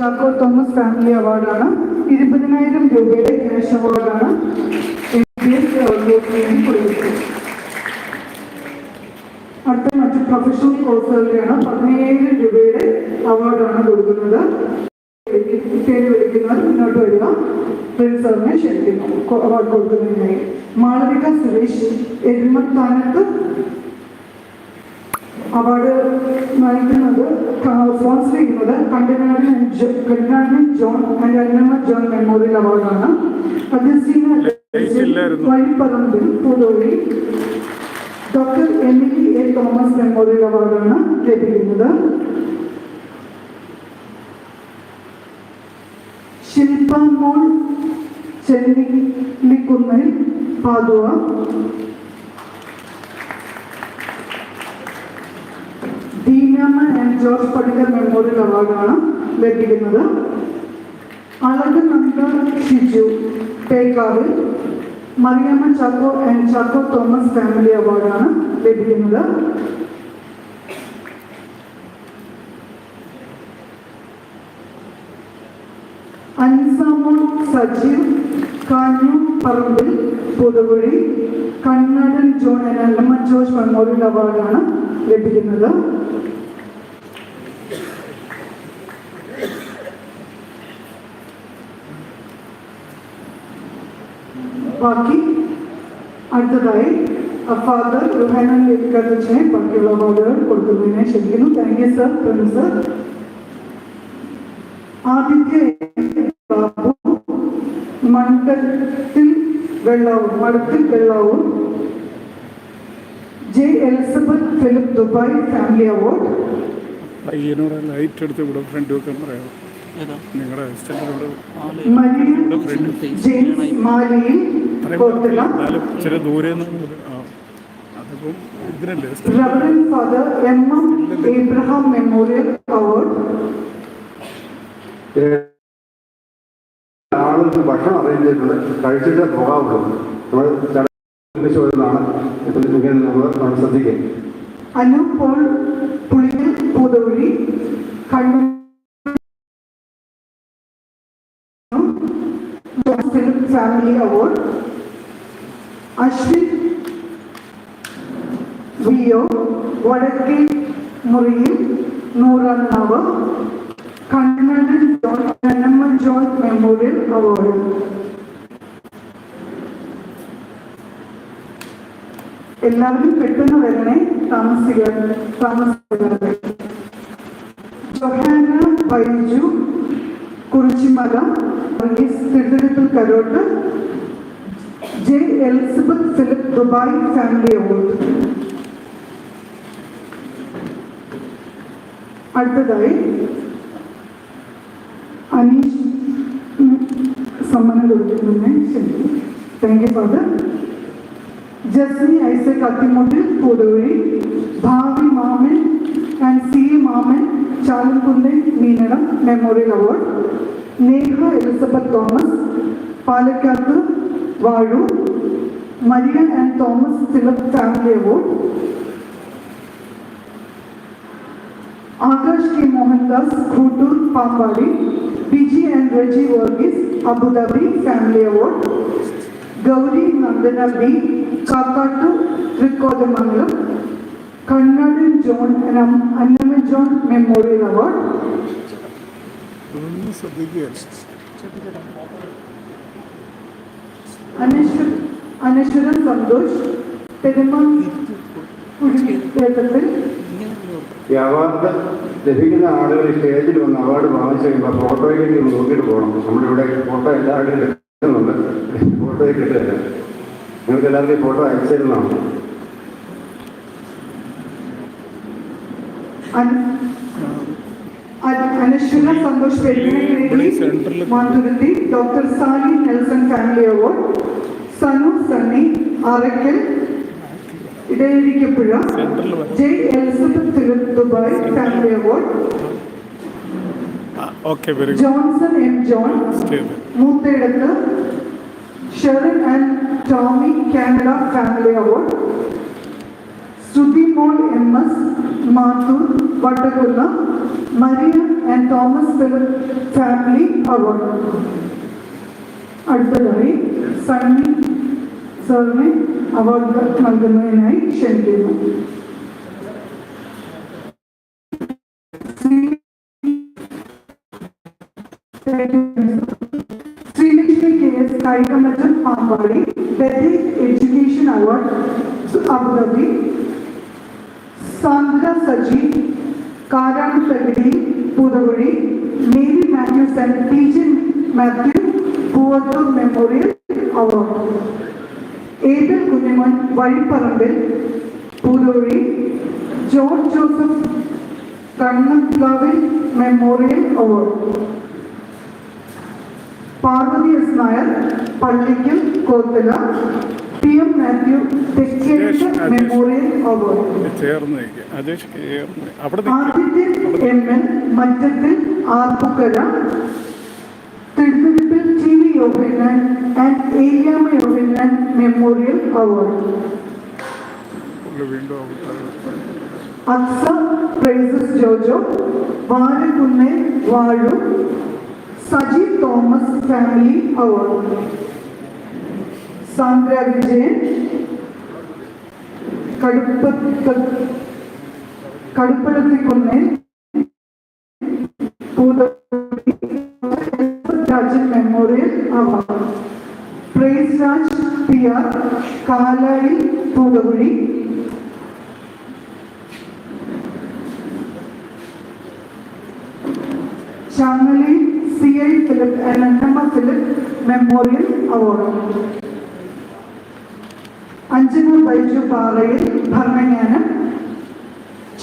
Chacko Thomas family അവാർഡാണ്. ഇരുപതിനായിരം രൂപയുടെ ക്യാഷ് അവാർഡാണ്. അടുത്ത മറ്റ് പ്രൊഫഷണൽ കോഴ്സുകളുടെയാണ് പതിനയ്യായിരം രൂപയുടെ അവാർഡാണ് കൊടുക്കുന്നത്. പേര് വിളിക്കുന്നവർ മുന്നോട്ട് വരിക. പ്രിൻസറിനെ ക്ഷണിക്കുന്നു അവാർഡ് കൊടുക്കുന്നതിനായി. മാളവിക സുരേഷ് എരുമത്താനത്ത് അവാർഡ് നൽകുന്നത് സ്പോൺസർ ചെയ്യുന്നത് Kandanadan Kandanadan John and Annamma John memorial അവാർഡാണ് ഇല്ലായിരുന്നു. Vazhiparambil Puthuvazhi doctor Emily A Thomas memorial അവാർഡാണ് ലഭിക്കുന്നത്. Shilpa Mol Chennilikkunnel Pathuva. Deenamma and George Padikkar memorial അവാർഡാണ് ലഭിക്കുന്നത്. Alak Nanda Shiju Pekkavil Mariyamma Chacko and Chacko Thomas family അവാർഡാണ് ലഭിക്കുന്നത്. Ansamol Sajeev Kanjuparambil Puthuvazhi Kannadan John Allamma George memorial അവാർഡാണ് ലഭിക്കുന്നത്. ബാക്കി അടുത്തതായി ഫാദർ റുഹാനൻ ലിക്കറിനെ ബാക്കിയുള്ള അവാർഡുകൾ കൊടുക്കുന്നതിനെ ക്ഷണിക്കുന്നു. Thank you sir sir Aditya Babu മണ്ഡലത്തിൽ വെള്ളാവും മഠത്തിൽ വെള്ളാവും J. Elizabeth Philip Dubai family award. പയ്യനോട് light എടുത്ത് ഇവിടെ ഫ്രണ്ട് വെക്കാൻ പറയാം നിങ്ങളുടെ ചില ദൂരെ അതിപ്പം ഇതിനല്ലേ father M M Abraham memorial award ആളുകൾക്ക് ഭക്ഷണം അറേഞ്ച് ചെയ്തിട്ടുണ്ട് കഴിച്ചിട്ട് പോകാവുള്ളൂ നമ്മൾ ചടങ്ങ് വരുന്നതാണ്. ഇപ്പം നമ്മൾ നമ്മൾ ശ്രദ്ധിക്കുക. Anu Paul Puliyil Poothavazhi Kannur family award Ashwin വിയോ Vadakkemuriyil നൂറാം Kannadan John Kannamma John memorial award എല്ലാവരും പെട്ടെന്ന് തന്നെ താമസിക്കാതെ താമസിക്കുന്നത് Johanna Vaiju Kurichimala തിരുത്തലിപ്പിൽ Karott J. Elizabeth Philip Dubai family award. അടുത്തതായി സമ്മാനം കൊടുക്കുന്നതിനെ ക്ഷണിക്കുന്നു thank you father Jasmi Isaac Athimuttil Poothavazhi ഭാവി Maman and C A Maman Chalakkunthan Meenadom memorial award Neha Elizabeth Thomas Palakkad വാഴു Maria and Thomas Philip family award Akash K Mohandas ഖൂട്ടൂർ Pampady Biji and Reji Varghese Abu Dhabi family award Gauri Nandana B കാക്കാട്ടു Thrikkothamangalam Kannadan John Annama John memorial award അതൊന്നും ശ്രദ്ധിക്കുക അനശ്വര അനശ്വര സന്തോഷ് പെരുമാൾ ക്ഷേത്രത്തിൽ ഈ award ലഭിക്കുന്ന ആളുകൾ ഈ സ്റ്റേജിൽ വന്ന് award വാങ്ങിച്ചു കഴിയുമ്പോൾ ഫോട്ടോയ്ക്ക് ഒന്ന് നോക്കിയിട്ട് പോകണം. നമ്മളിവിടെ ഫോട്ടോ എല്ലാവരുടെയും എടുക്കുന്നുണ്ട്. ഫോട്ടോയ്ക്ക് ഇട്ടില്ല നിങ്ങൾക്ക് എല്ലാവർക്കും ഫോട്ടോ അയച്ചിരുന്നതാണ് അന- അന- Anaswara Santhosh Perumal സെൻട്രലിൽ Mathuruthi doctor Sally Nelson family award Sanu Sunny Arakkal Edayirikkapuzha വരാം okay very Johnson M John Moothayidathu Sherin and Tommy Canada family award. Shruthi Mol M S Mathur വട്ടക്കുള്ള Maria and Thomas Philip family award. അടുത്തതായി Sunny സാറിനെ award നൽകുന്നതിനായി ക്ഷണിക്കുന്നു. Sreelakshmi K S കായികമറ്റം Pampady Delhi education award Abu Dhabi Sandra Saji കാരാട്ടുതകടി പൂതകുഴി Mary Mathews and T J Mathew Poovathur memorial award Vazhipparambil Poothozhi George Joseph Kannanplavil memorial award. Parvathy S Nair Pallikkal Kothala P M Mathew തെക്കേഷ memorial award. ആദ്യത്തെ M L Mattathil Arpookara T and Yohannan and Eliyama Yohannan memorial award പുള്ളി വീണ്ടും അവിടെ Aksa prizes Jojo വാരക്കുന്നേ വാഴു Saji Thomas family Rajan memorial award praise Raj P R Kalayi പൂതകുഴി ചാങ്ങലി C I Philip Ananthamma Philip memorial award. Anjana Baiju Parayil ഭരണജ്ഞാനം.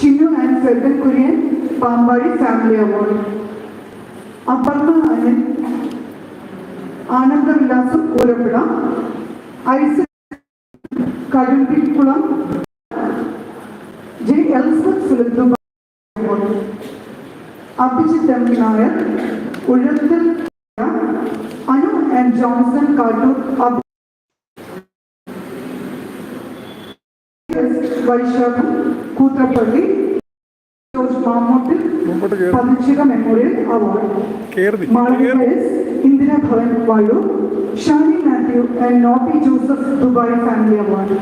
Chinnu and ഫെബൻ Kurian Pampady family award. Aparna Anil Anandavilasam Oorappuzha ice Kazhumbikkulam J Elizabeth Abhijith M Nair Uzhathil Anu and Johnson Kattoor Koothappally Vaishakham Koothrappally George Mamoottil പതിച്ചിക memorial award. കയറി നിൽക്കുക മാളവിക കയറി S Indira Bhavan വായു Shani Mathew and Noby Joseph Dubai family award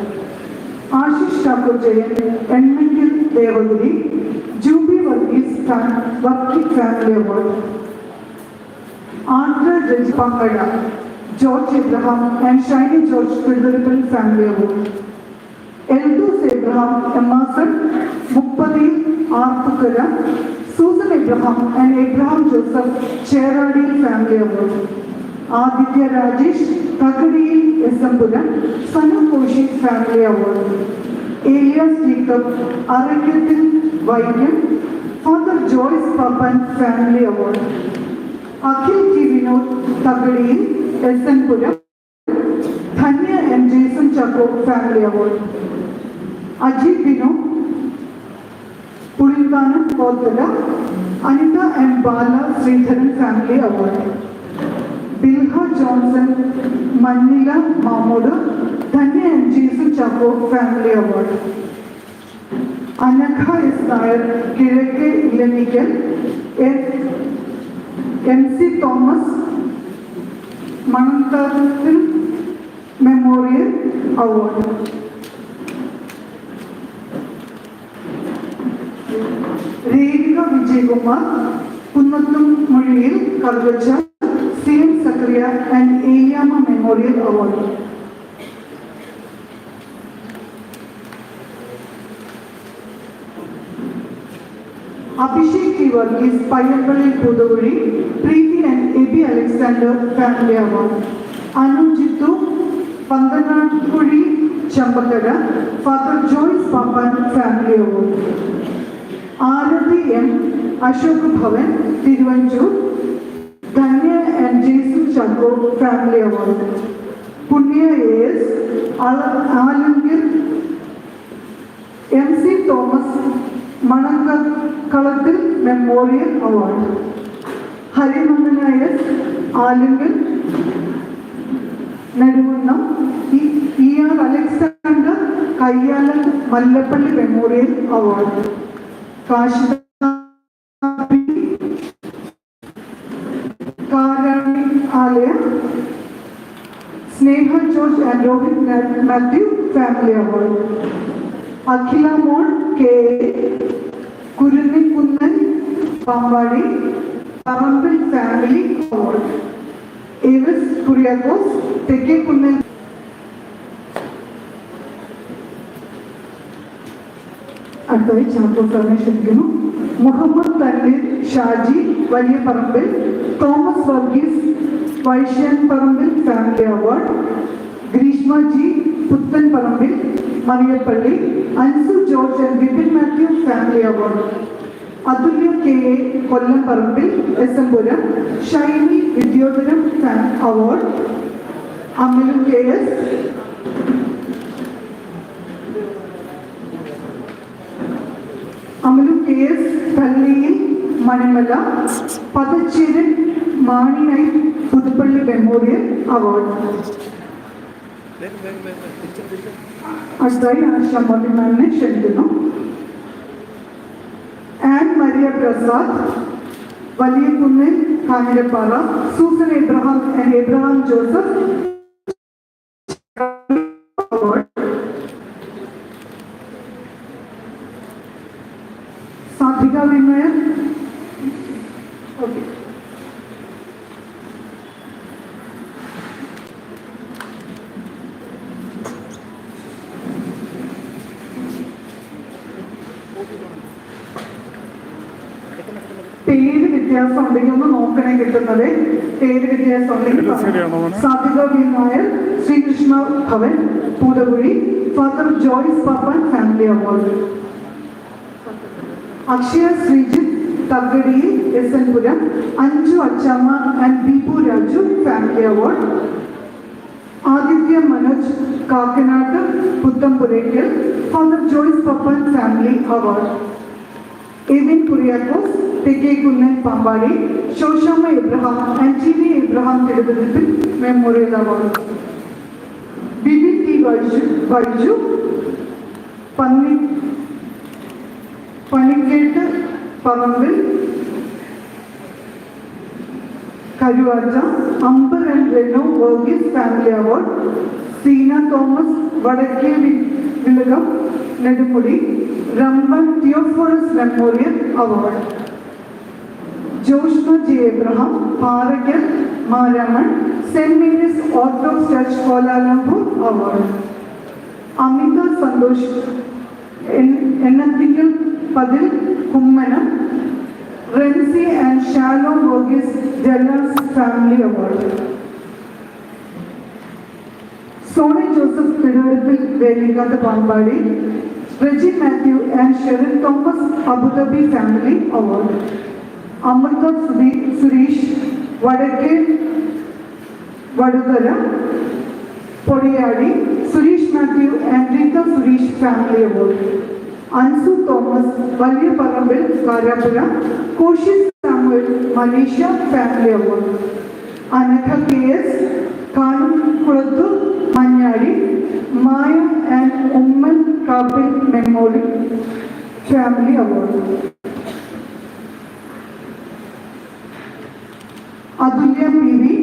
Ashish Thakur Jayan എൺമെങ്കിൽ Devagiri Jubi Varghese ഫാ- Varkey family award Andhra judge പങ്കഴ George Abraham and Shiny George ഫിഡറിബിൾ family award Eldhose Abraham എമാസൺ മുപ്പതി Arpookara Susan Abraham and Abraham Joseph Cheradi family award Aditya Rajesh Thakazhiyil S M Puram Sanu Koshy family award Elias Jacob Arangathil Vaikom father Joyce Pappan family award Akhil T Vinod Thakazhiyil S N Puram Dhanya M Jason Chacko family award Ajith Binu Pulinkanam Kothala Anitha M Bala Sreedharan family award Bilhah Johnson Manjila മാമോദ് Dhanya M Jason Chacko family award Anagha S Nair Kizhakke Elanikkal M C Thomas Mananthathil memorial award Rekha Vijayakumar കുന്നത്തും മൊഴിയിൽ കറുവച്ച C M Zacharia and ഏരിയാമ memorial award. Abhishek T Varghese Payyampally Poothakuzhy Preethi and Aby Alexander family award. Anu Jithu Panthanattukuzhy Champakkara father Joyce Pappan family award. Arathi M Ashok Bhavan Thiruvanchoor. Dhanya and Jason Chacko family award. Punya S Alunkal M C Thomas Manakkalathil memorial award. ഹരിമന്ദന S ആലുങ്കിൽ Nedukunnam E- R Alexander Kayyalan Mallappally memorial award. കാശിത കാരാണി ആലയ Sneha George and Rohith Mathew family award Akhila mol K Kurunnikkunnan Pampady Parambil family award ഏവസ് Kuriakose Thekkekunnan അടുത്തതായി ചാക്കോ സാറിനെ ക്ഷണിക്കുന്നു മുഹമ്മദ് തന്നീർ ഷാജി വലിയ Parambil Thomas Varghese വൈശ്യൻ Parambil family award Greeshma G Puthan Parambil Mariyappally Ansu George and Vipin Mathew family award. Athulya K A Kollam Parambil S M Puram Shiny വിദ്യോധനം award. Amalu K S Amalu K S പള്ളിയിൽ മണിമല പതച്ചേരൻ മാണിയായി Puthuppally memorial award. അടുത്തായി ആശാ മോട്ടിമാനെ ക്ഷണിക്കുന്നു. An Maria Prasad വലിയ കുന്നിൽ Kanjirappara Susan Abraham and Abraham Joseph award Sadhika Vinayan okay പേര് വ്യത്യാസം ഉണ്ടെങ്കിൽ ഒന്ന് നോക്കണേ കിട്ടുന്നത് പേര് വ്യത്യാസം ഉണ്ടെങ്കിൽ Sadhika V Nair Sreekrishna Bhavan Poothakuzhy father Joyce Pappan family award. Akshaya Sreejith Thakadiyil S N Puram Anju Achamma and Deepu Raju family award. Aditya Manoj Kakkanattu Puthenpurackal father Joyce Pappan family award. Evin Kuriakose Thekke Kunnan Pampady Sosamma Abraham Antony Abraham തിരുവനന്തപുരത്തിൽ memorial award Bibin T Vaiju Vaiju പന്നി പണിക്കേട്ട് Parambil Karuvatta Amber and Reno Varghese family award Seena Thomas വടക്കേ വിളകം Nedumudi Ramban തിയോഫോറസ് memorial award Joshna J Abraham Parakkal Maramon saint Mary's Orthodox church Kuala Lumpur award Amitha Santhosh N- എണ്ണത്തിക്കൽ പതിൽ Kummanam Renzi and ഷാലോ വർഗീസ് ജലാസ് family award Sony Joseph തിരുവനന്തപുരത്തിൽ വേലിക്കാത്ത Pampady Reggie Matthew and Sharon Thomas Abu Dhabi Family Award, Amartha Suresh Vadake Vadugara, Podiyadi Suresh Matthew and Rita Suresh Family Award, Ansu Thomas Valya Parambil Karapura Koshi Samuel Malaysia Family Award, Anitha K.S. Khan Kuradu Manyadi Maya Kappil memorial family award Athulya P V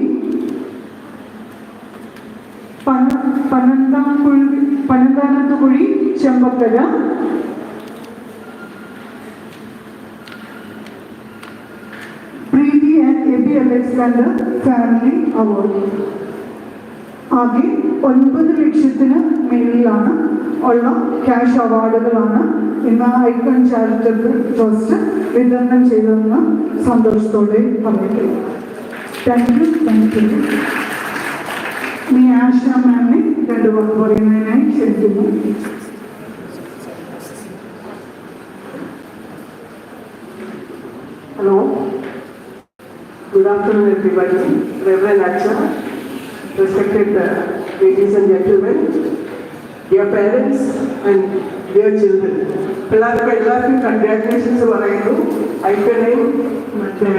Panamthanamkuzhy പനന്താനത്തുകുഴി Chembakkara. Preethi and Aby Alexander family award ആകെ ഒൻപത് ലക്ഷത്തിന് മേളിലാണ് ഉള്ള cash അവാർഡുകളാണ് ഇന്ന് icon charitable trust വിതരണം ചെയ്തതെന്ന് സന്തോഷത്തോടെ പറയുന്നു thank you thank you നീ ആശ മാമിനെ രണ്ടു വാക്ക് പറയുന്നതിനായി ക്ഷണിക്കുന്നു. Hello good afternoon everybody reverend Acha, respected uh, ladies and gentlemen, dear parents and dear children. പിള്ളേർക്ക് എല്ലാവർക്കും കൺഗ്രാറ്റുലേഷൻസ് പറയുന്നു. ഐക്കണേയും മറ്റേ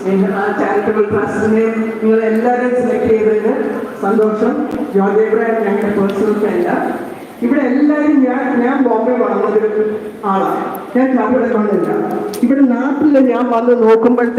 സ്നേഹ ചാരിറ്റബിൾ ട്രസ്റ്റിനെയും നിങ്ങൾ എല്ലാവരെയും സെലക്ട് ചെയ്തതിന് സന്തോഷം. ജോജേബ്രാൻ ഞങ്ങളുടെ പേഴ്സണൽ ഇവിടെ എല്ലാവരും ഞാൻ ഞാൻ ബോംബെ വളർന്നൊരു ആളാണ്. ഞാൻ ചാപ്പിടെ കൊണ്ടില്ല ഇവിടെ നാട്ടിൽ ഞാൻ വന്ന് നോക്കുമ്പോഴത്തെ